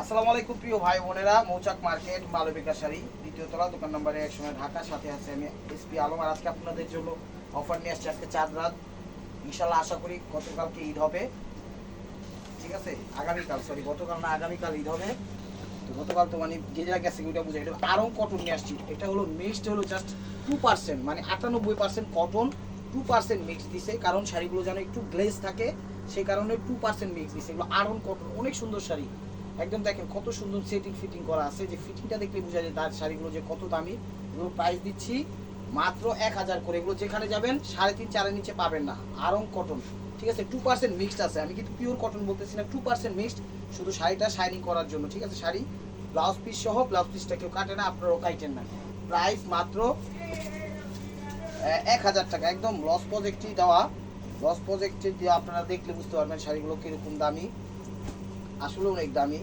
আসসালামু আলাইকুম প্রিয় ভাই বোনেরা, মৌচাক মার্কেট মালবিকা শাড়ি দ্বিতীয় তলা, দোকান নম্বরে এক সময় ঢাকা, সাথে আছে আমি এসপি আলম। আর আজকে আপনাদের জন্য অফার নিয়ে আসছি আজকে চার রাত। ইনশাল্লাহ আশা করি গতকালকে ঈদ হবে। ঠিক আছে? আগামীকাল সরি গতকাল না, আগামীকাল ঈদ হবে। তো গতকাল তো মানে গেজরা গেছে ওইটা বুঝে, এটা আরও কটন নিয়ে আসছি। এটা হলো মিক্সড হলো জাস্ট টু পার্সেন্ট মানে আটানব্বই percent cotton two percent mix দিছে। কারণ শাড়িগুলো যেন একটু গ্লেজ থাকে, সেই কারণে টু পার্সেন্ট মিক্স দিছে। এগুলো আরন কটন অনেক সুন্দর শাড়ি। একদম দেখেন কত সুন্দর সেটিং ফিটিং করা আছে, যে ফিটিংটা দেখলে বোঝা যায় তার শাড়িগুলো যে কত দামি। এগুলো প্রাইস দিচ্ছি মাত্র এক হাজার করে। এগুলো যেখানে যাবেন সাড়ে তিন, চারের নিচে পাবেন না। আরং কটন ঠিক আছে? টু পার্সেন্ট মিক্সড আছে। আমি কিন্তু পিওর কটন বলতেছি না টু পার্সেন্ট মিক্সড শুধু শাড়িটা শাইনিং করার জন্য, ঠিক আছে? শাড়ি ব্লাউজ পিস সহ ব্লাউজ পিসটা কেউ কাটে না, আপনারাও কাটেন না। প্রাইস মাত্র এক হাজার টাকা। একদম লস প্রজেক্টই দেওয়া। লস প্রজেক্টে দিয়ে আপনারা দেখলে বুঝতে পারবেন শাড়িগুলো কীরকম দামি। আসলে অনেক দামি।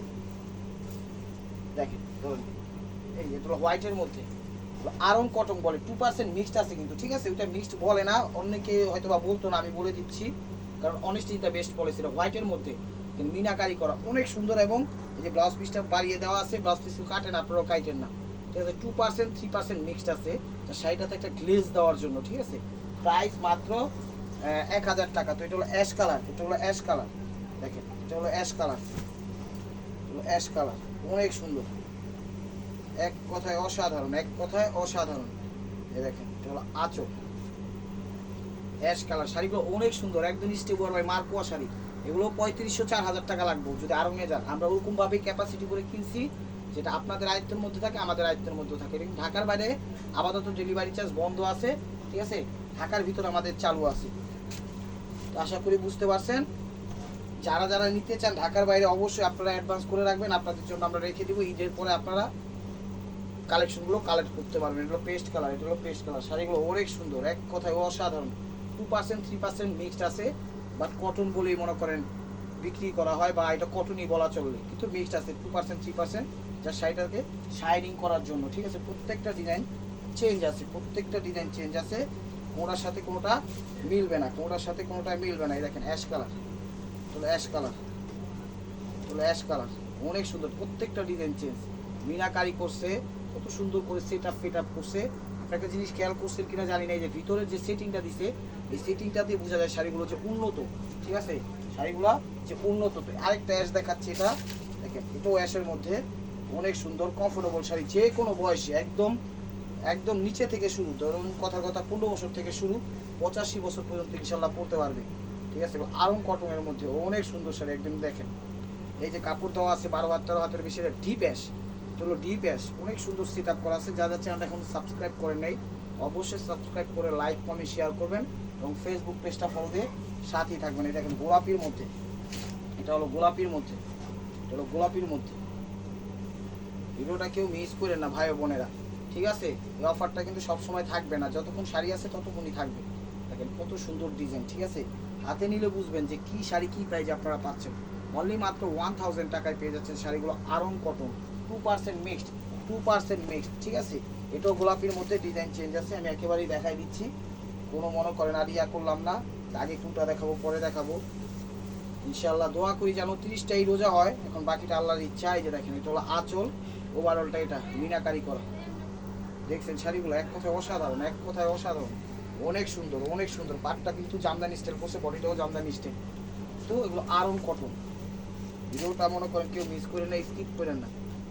দেখেন, ধরুন, এই এগুলো হোয়াইটের মধ্যে। আরন কটন বলে টু পার্সেন্ট মিক্সড আছে কিন্তু, ঠিক আছে? ওইটা মিক্সড বলে না, অনেকে হয়তো বা বলতো না, আমি বলে দিচ্ছি। কারণ অনেস্টি দ্য বেস্ট পলিসি হোয়াইটের মধ্যে। মিনাকারি করা অনেক সুন্দর এবং এই যে ব্লাউজ পিসটা বাড়িয়ে দেওয়া আছে ব্লাউজ পিস কাটেন, আপনারাও কাটেন না। ঠিক আছে? Two percent three percent mixed আছে। তো শাড়িটাতে একটা গ্লেজ দেওয়ার জন্য, ঠিক আছে? প্রাইস মাত্র এক হাজার টাকা। তো এটা হলো অ্যাশ কালার এটা হলো অ্যাশ কালার দেখেন, এটা হলো অ্যাশ কালার অ্যাশ কালার, অনেক সুন্দর। এক কথায় অসাধারণ, এক কথায় অসাধারণ। এই দেখেন, এটা হলো আঁচল। অ্যাশ কালার, শাড়িগুলো অনেক সুন্দর, একদম স্টেবল ভাই মার্কোয়া শাড়ি। এগুলো পঁয়ত্রিশশো, চার হাজার টাকা লাগবে, যদি আরও নিয়ে যান। আমরা ওরকমভাবে ক্যাপাসিটি করে কিনছি, যেটা আপনাদের আয়ত্তের মধ্যে থাকে, আমাদের আয়ত্তের মধ্যে থাকে। এবং ঢাকার বাইরে আপাতত ডেলিভারি চার্জ বন্ধ আছে, ঠিক আছে? ঢাকার ভিতর আমাদের চালু আছে। তো আশা করি বুঝতে পারছেন। যারা যারা নিতে চান ঢাকার বাইরে অবশ্যই আপনারা অ্যাডভান্স করে রাখবেন। আপনাদের জন্য আমরা রেখে দিব। ঈদের পরে আপনারা কালেকশনগুলো কালেক্ট করতে পারবেন। এগুলো পেস্ট কালার এটা হলো পেস্ট কালার শাড়িগুলো অনেক সুন্দর, এক কথায় অসাধারণ। Two percent three percent mixed আছে বাট কটন বলেই মনে করেন বিক্রি করা হয় বা এটা কটনই বলা চলবে কিন্তু মিক্সড আছে। টু পার্সেন্ট থ্রি পার্সেন্ট যা শাড়িটাকে শাইনিং করার জন্য। ঠিক আছে? প্রত্যেকটা ডিজাইন চেঞ্জ আছে। প্রত্যেকটা ডিজাইন চেঞ্জ আছে। কোনোটার সাথে কোনোটা মিলবে না। কোনোটার সাথে কোনোটা মিলবে না। এই দেখেন অ্যাশ কালার হলো অ্যাশ কালার হলো অ্যাশ কালার অনেক সুন্দর। প্রত্যেকটা ডিজাইন চেঞ্জ মিনাকারি করছে, কত সুন্দর করে সেট আপ ফিট আপ করছে একটা জিনিস খেয়াল করছেন কিনা জানি না যে ভিতরের যে সেটিংটা দিছে, এই সেটিংটা দিয়ে বোঝা যায় শাড়িগুলো যে উন্নত। ঠিক আছে? শাড়িগুলো যে উন্নত। আরেকটা অ্যাশ দেখাচ্ছে এটা। দেখেন এটাও অ্যাশের মধ্যে অনেক সুন্দর কমফোর্টেবল শাড়ি। যে কোনো বয়সে, একদম একদম নিচে থেকে শুরু। ধরুন, কথার কথা পনেরো বছর থেকে শুরু, পঁচাশি বছর পর্যন্ত ইনশাল্লাহ পড়তে পারবে। ঠিক আছে? আরং কটনের মধ্যে অনেক সুন্দর শাড়ি, একদম দেখেন। এই যে কাপড় দেওয়া আছে বারো হাত, তেরো হাতের বেশি ডিপ এটা হলো ডিপ অ্যাশ অনেক সুন্দর সেট আপ করা আছে। যারা চ্যানেলটা এখন সাবস্ক্রাইব করেন নাই, অবশ্যই সাবস্ক্রাইব করে লাইক কমেন্ট শেয়ার করবেন এবং ফেসবুক পেজটা ফলো দিয়ে সাথেই থাকবেন। এটা এখন গোলাপির মধ্যে। এটা হলো গোলাপির মধ্যে। এটা হলো গোলাপির মধ্যে। ভিডিওটা কেউ মিস করেন না, ভাই বোনেরা। ঠিক আছে? এই অফারটা কিন্তু সব সময় থাকবে না। যতক্ষণ শাড়ি আছে ততক্ষণই থাকবে। দেখেন কত সুন্দর ডিজাইন ঠিক আছে? হাতে নিলে বুঝবেন যে কি শাড়ি, কি প্রাইজে আপনারা পাচ্ছেন। অনলি মাত্র ওয়ান থাউজেন্ড টাকায় পেয়ে যাচ্ছেন শাড়িগুলো Aarong cotton two percent mixed two percent mixed ঠিক আছে? এটাও গোলাপির মধ্যে ডিজাইন চেঞ্জ আছে, আমি একেবারেই দেখাই দিচ্ছি। কোনো মনে করেন আর ইয়া করলাম না। আগে কোনটা দেখাবো, পরে দেখাবো। ইনশাল্লাহ দোয়া করি যেন তিরিশটাই রোজা হয়। এখন বাকিটা আল্লাহর ইচ্ছা, এই যে দেখেন, এটা হলো আঁচল। ওভারঅলটা এটা, মিনাকারি করা। দেখছেন শাড়িগুলো, এক কথায় অসাধারণ, এক কথায় অসাধারণ। অনেক সুন্দর অনেক সুন্দর। পাটটা কিন্তু জামদানি স্টাইল করছে বডিটাও জামদানি স্টাইল তো এগুলো আরন কটন ভিডিওটা মনে করেন কেউ মিস করে না স্কিপ করেন না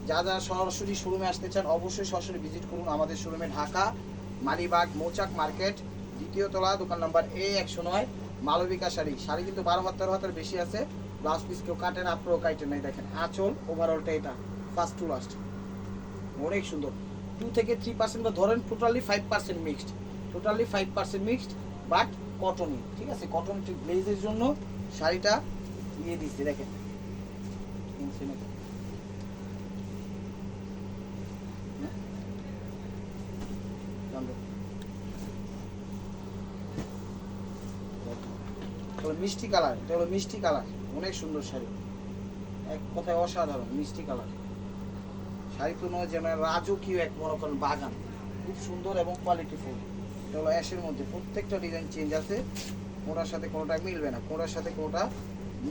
যা যা সরাসরি শোরুমে আসতে চান, অবশ্যই সরাসরি ভিজিট করুন আমাদের শোরুমে ঢাকা, মালিবাগ, মৌচাক মার্কেট, দ্বিতীয় তলা, দোকান নাম্বার এ একশো নয়, মালবিকা শাড়ি। শাড়ি কিন্তু বারো হাত, তেরো হাতের বেশি আছে। ব্লাউজ পিস কেউ কাটেন আপনারও কাটেন নাই, দেখেন। আঁচল ওভারঅলটা এটা। ফার্স্ট টু লাস্ট অনেক সুন্দর। টু থেকে থ্রি পার্সেন্ট বা ধরেন totally five percent mixed totally five percent mixed but কটনই ঠিক আছে? কটন গ্লেজের জন্য শাড়িটা দিয়ে দিচ্ছি, দেখেন। হলো মিষ্টি কালার এটা হলো মিষ্টি কালার। অনেক সুন্দর শাড়ি। এক কথায় অসাধারণ, মিষ্টি কালার। শাড়ি তো নয় যেন রাজকীয় এক মনে করেন বাগান। খুব সুন্দর এবং কোয়ালিটিফুল এটা হলো অ্যাশের মধ্যে। প্রত্যেকটা ডিজাইন চেঞ্জ আছে। কোনটার সাথে কোনোটা মিলবে না। কোনটার সাথে কোনোটা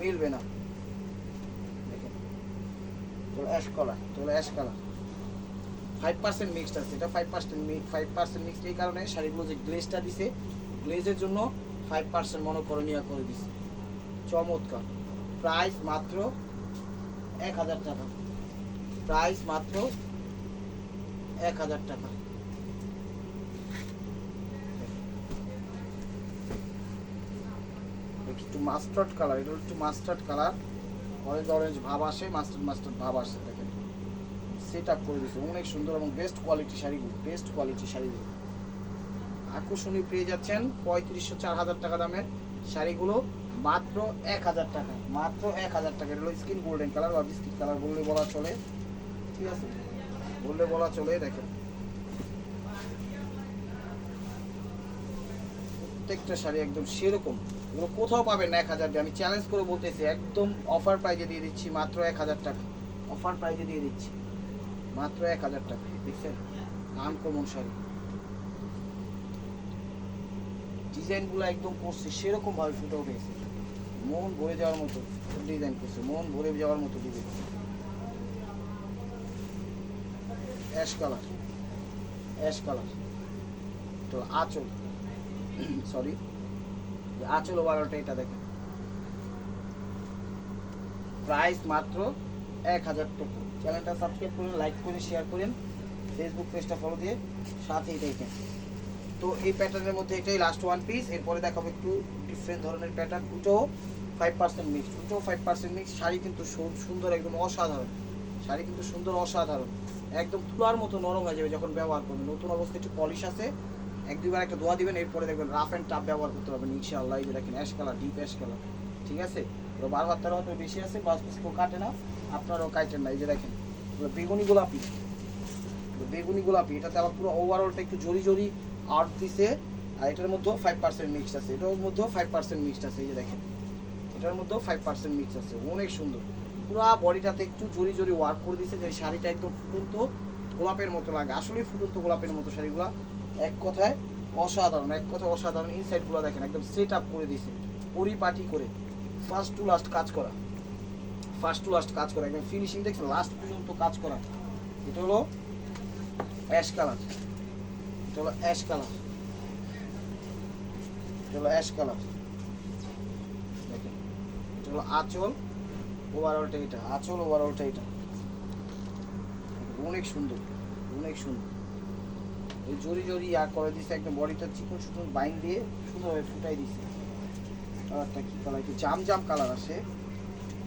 মিলবে না। এগুলো অ্যাশ এগুলো অ্যাশ ফাইভ পার্সেন্ট মিক্সড আছে। এটা five percent five percent mixed এই কারণে শাড়িগুলো যে গ্লেজটা দিছে গ্লেজের জন্য ফাইভ পার্সেন্ট মনোকরণীয় করে দিছে। চমৎকার। প্রাইস মাত্র এক হাজার টাকা। প্রাইস মাত্র এক হাজার টাকা। একটু মাস্টার্ড কালার এটা একটু মাস্টার্ড কালার অরেঞ্জ অরেঞ্জ ভাব আসে মাস্টার্ড মাস্টার্ড ভাব আসে, দেখেন। সেট আপ করে দিচ্ছে অনেক সুন্দর এবং বেস্ট কোয়ালিটি শাড়িগুলো বেস্ট কোয়ালিটি শাড়িগুলো। আকর্ষণীয় পেয়ে যাচ্ছেন পঁয়ত্রিশশো চার হাজার টাকা দামের শাড়িগুলো, মাত্র এক হাজার টাকা, মাত্র এক হাজার টাকা। এটা হলো স্কিন গোল্ডেন কালার বা বিস্কিট কালার বললে বলা চলে। ঠিক আছে? বললে বলা চলে, দেখেন। প্রত্যেকটা শাড়ি একদম সেরকম। এগুলো কোথাও পাবেন না এক হাজার আমি চ্যালেঞ্জ করে বলতেছি একদম অফার প্রাইজে দিয়ে দিচ্ছি মাত্র এক হাজার টাকা। অফার প্রাইজে দিয়ে দিচ্ছি। মাত্র এক হাজার টাকা দেখছেন? আনকমন শাড়ি ডিজাইনগুলো একদম করছে সেরকম ভাবে ফুটে উঠেছে। মন ভরে যাওয়ার মতো ডিজাইন করছে মন ভরে যাওয়ার মতো design ash colour ash colour তো আচল সরি আঁচল ওভারটা এটা দেখেন। প্রাইস মাত্র এক হাজার টাকা। চ্যানেলটা সাবস্ক্রাইব করুন, লাইক করে শেয়ার করেন, ফেসবুক পেজটা ফলো দিয়ে সাথেই দেখেন। তো এই প্যাটার্নের মধ্যে এটাই লাস্ট ওয়ান পিস এরপরে দেখাবো একটু ডিফারেন্ট ধরনের প্যাটার্ন দুটো ফাইভ পার্সেন্ট মিক্স দুটো ফাইভ পার্সেন্ট মিক্স শাড়ি কিন্তু সুন্দর, একদম অসাধারণ। শাড়ি কিন্তু সুন্দর, অসাধারণ। একদম তুলার মতো নরম হয়ে যাবে যখন ব্যবহার করবেন। নতুন অবস্থায় একটু পলিশ আছে এক দুইবার একটা দোয়া দিবেন, এরপরে দেখবেন রাফ অ্যান্ড টাফ ব্যবহার করতে পারবেন, ইনশাআল্লাহ। এই দেখেন ash colour deep ash colour ঠিক আছে? তো বারো হাত তেরো বেশি আছে, বাস পিস কেউ কাটে না, আপনারাও কাটেন না। এই যে দেখেন বেগুনি গোলাপি। বেগুনি গোলাপি, এটাতে আবার পুরো ওভারঅলটা একটু জরি জরি আর্ট দিছে, আর এটার মধ্যেও ফাইভ পার্সেন্ট মিক্সড আছে। এটার মধ্যেও ফাইভ পার্সেন্ট মিক্সড আছে, এই যে দেখেন। এটার মধ্যেও ফাইভ পার্সেন্ট মিক্স আছে, অনেক সুন্দর। পুরো বডিটাতে একটু জরি জরি ওয়ার্ক করে দিছে, যে শাড়িটা একদম ফুটন্ত গোলাপের মতো লাগে। আসলেই ফুটন্ত গোলাপের মতো শাড়িগুলো। এক কথায় অসাধারণ, এক কথায় অসাধারণ ইনসাইডগুলো দেখেন, একদম সেট আপ করে দিছে পরিপাটি করে ফার্স্ট টু লাস্ট কাজ করা। ফার্স্ট টু লাস্ট কাজ করা, একদম ফিনিশিং দেখছেন লাস্ট পর্যন্ত কাজ করা। এটা হলো অ্যাশ কালার এটা হলো অ্যাশ কালার এটা হলো অ্যাশ কালার দেখেন, এটা হলো আঁচল ওভারঅলটা এটা, আঁচল ওভারঅলটা এটা। অনেক সুন্দর অনেক সুন্দর। এই জরি জরি ইয়া করে দিছে, একদম বডিটা চিকন সুতন বাইন দিয়ে সুন্দরভাবে ফুটাই দিছে। কালারটা কি কালার? একটু জাম জাম কালার আসে।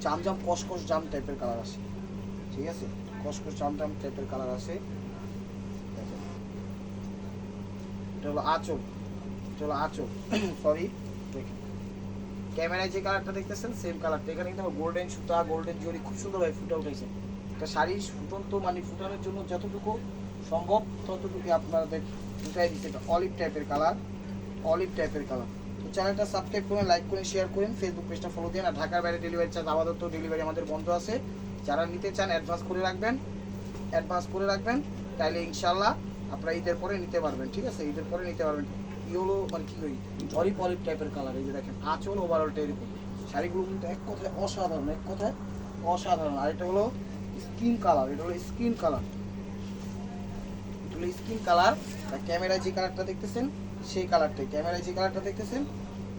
জাম জাম কসকস জাম টাইপের কালার আসে। ঠিক আছে? কসকস জাম জাম টাইপের কালার আসে। এটা হলো আঁচল। এটা হলো আঁচল। সরি ক্যামেরায় যে কালারটা দেখতেছেন সেম কালারটা। এখানে কিন্তু গোল্ডেন সুতা গোল্ডেন জরি খুব সুন্দরভাবে ফুটে উঠেছে। একটা শাড়ি ফুটন্ত মানে ফুটানোর জন্য যতটুকু সম্ভব? ততটুকু আপনাদের ফুটাই দিচ্ছে এটা অলিভ টাইপের কালার অলিভ টাইপের কালার তো চ্যানেলটা সাবস্ক্রাইব করেন লাইক করেন শেয়ার করেন ফেসবুক পেজটা ফলো দিন। আর ঢাকার বাইরে ডেলিভারি চার্জ আপাতত ডেলিভারি আমাদের বন্ধ আছে। যারা নিতে চান অ্যাডভান্স করে রাখবেন অ্যাডভান্স করে রাখবেন। তাইলে ইনশাল্লাহ আপনারা ঈদের পরে নিতে পারবেন, ঠিক আছে? ঈদের পরে নিতে পারবেন। হলো মানে কি করি অলিভ অলিভ টাইপের কালার এই যে দেখেন, আঁচল ওভারঅলটা এরকম। শাড়িগুলো কিন্তু এক কথায় অসাধারণ, এক কথায় অসাধারণ। আর এটা হলো স্কিন কালার এটা হলো স্কিন কালার হলো স্কিন কালার ক্যামেরায় যে কালারটা দেখতেছেন, সেই কালারটাই। ক্যামেরায় যে কালারটা দেখতেছেন,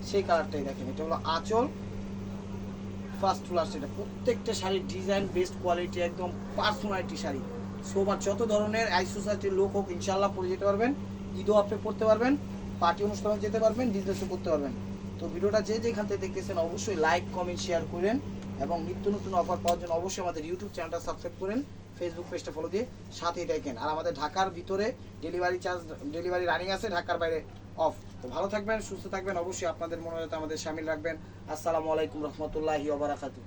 সেই কালারটাই দেখেন। এটা হলো আঁচল ফার্স্ট টু লাস্ট এটা। প্রত্যেকটা শাড়ির ডিজাইন বেস্ট কোয়ালিটি একদম পার্সোনালিটি শাড়ি। সোবার যত ধরনের আই সোসাইটির লোক হোক ইনশাল্লাহ পরে যেতে পারবেন, ঈদও আপনি পড়তে পারবেন পার্টি অনুষ্ঠানে যেতে পারবেন বিজনেসও করতে পারবেন। তো ভিডিওটা যে যেখান থেকে দেখতেছেন, অবশ্যই লাইক কমেন্ট শেয়ার করেন এবং নিত্য নতুন অফার পাওয়ার জন্য অবশ্যই আমাদের ইউটিউব চ্যানেলটা সাবস্ক্রাইব করেন। ফেসবুক পেজটা ফলো দিয়ে সাথেই দেখেন। আর আমাদের ঢাকার ভিতরে ডেলিভারি চার্জ ডেলিভারি রানিং আছে, ঢাকার বাইরে অফ তো ভালো থাকবেন, সুস্থ থাকবেন। অবশ্যই আপনাদের মনে হয় আমাদের সামিল রাখবেন। আসসালামু আলাইকুম রহমতুল্লাহি ওবরাকাতু